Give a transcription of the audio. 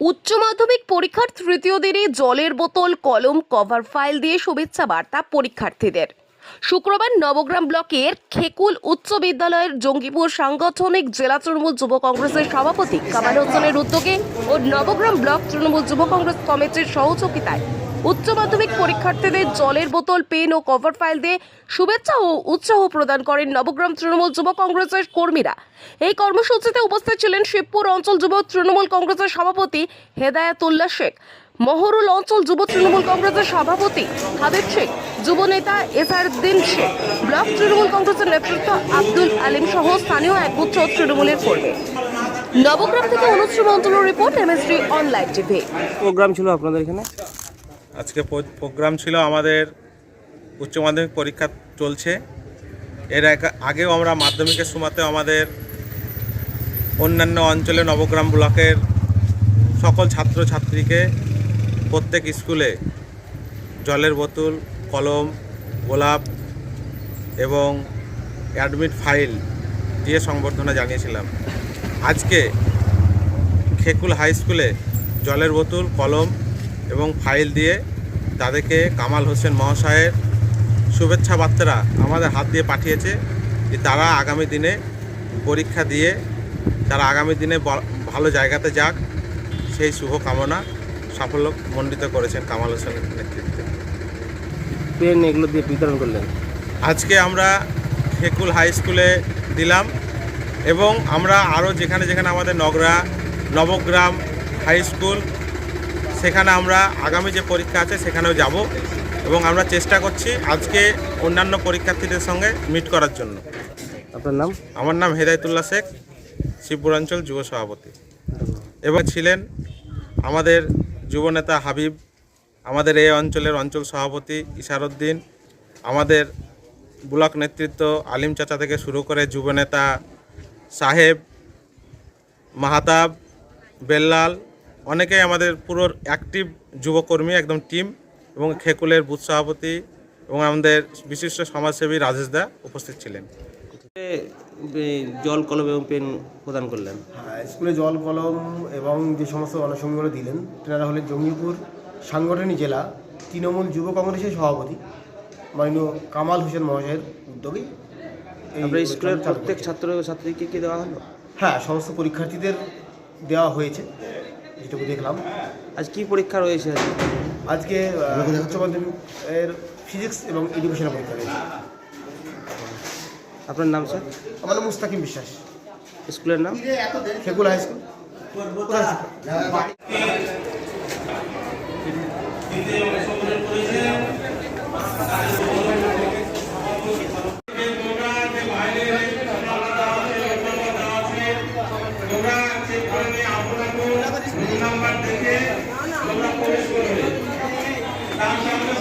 উচ্চ মাধ্যমিক পরীক্ষার তৃতীয় দিনে জলের বোতল, কলম কভার ফাইল দিয়ে শুভেচ্ছা বার্তা পরীক্ষার্থীদের। শুক্রবার নবগ্রাম ব্লকের খেকুল উচ্চ বিদ্যালয়ের জঙ্গিপুর সাংগঠনিক জেলা তৃণমূল যুব কংগ্রেসের সভাপতি কামাল হোসেনের উদ্যোগে ও নবগ্রাম ব্লক তৃণমূল যুব কংগ্রেস কমিটির সহযোগিতায় উচ্চ মাধ্যমিক পরীক্ষার্থীদের জলের বোতল, পেন ও কভার ফাইল দিয়ে শুভেচ্ছা ও উৎসাহ প্রদান করেন নবগ্রাম তৃণমূল যুব কংগ্রেসের কর্মীরা। এই কর্মসূচিতে উপস্থিত ছিলেন শিবপুর অঞ্চল যুব তৃণমূল কংগ্রেসের সভাপতি হেদায়াতুল্লাহ শেখ, মহরুল অঞ্চল যুব তৃণমূল কংগ্রেসের সভাপতি হাবিব শেখ, যুব নেতা এসারউদ্দিন শেখ, ব্লক তৃণমূল কংগ্রেসের নেতৃত্ব আব্দুল আলিম সহ স্থানীয় এক একগুচ্ছ তৃণমূলের কর্মী। নবগ্রাম থেকে অনুশ্রী মন্ত্রের report MSD online TV. Program ছিল আপনাদের এখানে? আজকে প্রোগ্রাম ছিল আমাদের উচ্চ মাধ্যমিক পরীক্ষা চলছে। এর আগেও আমরা মাধ্যমিকের সময়তে আমাদের অন্যান্য অঞ্চলে নবগ্রাম ব্লকের সকল ছাত্রছাত্রীকে প্রত্যেক স্কুলে জলের বোতল, কলম, গোলাপ এবং অ্যাডমিট ফাইল দিয়ে সংবর্ধনা জানিয়েছিলাম। আজকে খেকুল হাই স্কুলে জলের বোতল, কলম এবং ফাইল দিয়ে তাদেরকে কামাল হোসেন মহাশয়ের শুভেচ্ছা বার্তারা আমাদের হাত দিয়ে পাঠিয়েছে যে তারা আগামী দিনে পরীক্ষা দিয়ে তারা আগামী দিনে ভালো জায়গাতে যাক। সেই শুভ কামনা সাফল্য মণ্ডিত করেছেন কামাল হোসেনের নেতৃত্বে। পেন এগুলো দিয়ে বিতরণ করলেন। আজকে আমরা খেকুল হাই স্কুলে দিলাম এবং আমরা আরও যেখানে যেখানে আমাদের নগরা নবগ্রাম হাই স্কুল সেখানে আমরা আগামী যে পরীক্ষা আছে সেখানেও যাব এবং আমরা চেষ্টা করছি আজকে অন্যান্য পরীক্ষার্থীদের সঙ্গে মিট করার জন্য। আপনার নাম? আমার নাম হেদায়তুল্লাহ শেখ শিবপুরাঞ্চল যুব সভাপতি। এবং ছিলেন আমাদের যুবনেতা হাবিব আমাদের এই অঞ্চলের অঞ্চল সভাপতি ইশারউদ্দিন আমাদের ব্লক নেতৃত্ব আলিম চাচা থেকে শুরু করে যুবনেতা সাহেব মাহাতাব বেল্লাল অনেকেই আমাদের পুরো অ্যাক্টিভ যুবকর্মী একদম টিম এবং খেকুলের বুথ সভাপতি এবং আমাদের বিশিষ্ট সমাজসেবী রাজেশ দা উপস্থিত ছিলেন। জল কলম এবং পেন প্রদান করলেন। হ্যাঁ, স্কুলে জল কলম এবং যে সমস্ত আনুষঙ্গিকগুলো দিলেন তেনারা হলেন জঙ্গিপুর সাংগঠনিক জেলা তৃণমূল যুব কংগ্রেসের সভাপতি মাননীয় কামাল হোসেন মহাশয়ের উদ্যোগেই এই স্কুলের প্রত্যেক ছাত্র ছাত্রীকে কি দেওয়া হলো? হ্যাঁ সমস্ত পরীক্ষার্থীদের দেওয়া হয়েছে। যেটুকু দেখলাম। আজ কি পরীক্ষা রয়েছে আজকে? উচ্চ মাধ্যমিকের ফিজিক্স এবং এডুকেশনের পরীক্ষা রয়েছে। আপনার নাম স্যার? আমার নাম মুস্তাকিম বিশ্বাস। স্কুলের নাম? খেকুল হাই স্কুল। নাম্বার দেখে তোমরা প্রবেশ করবে। তার সামনে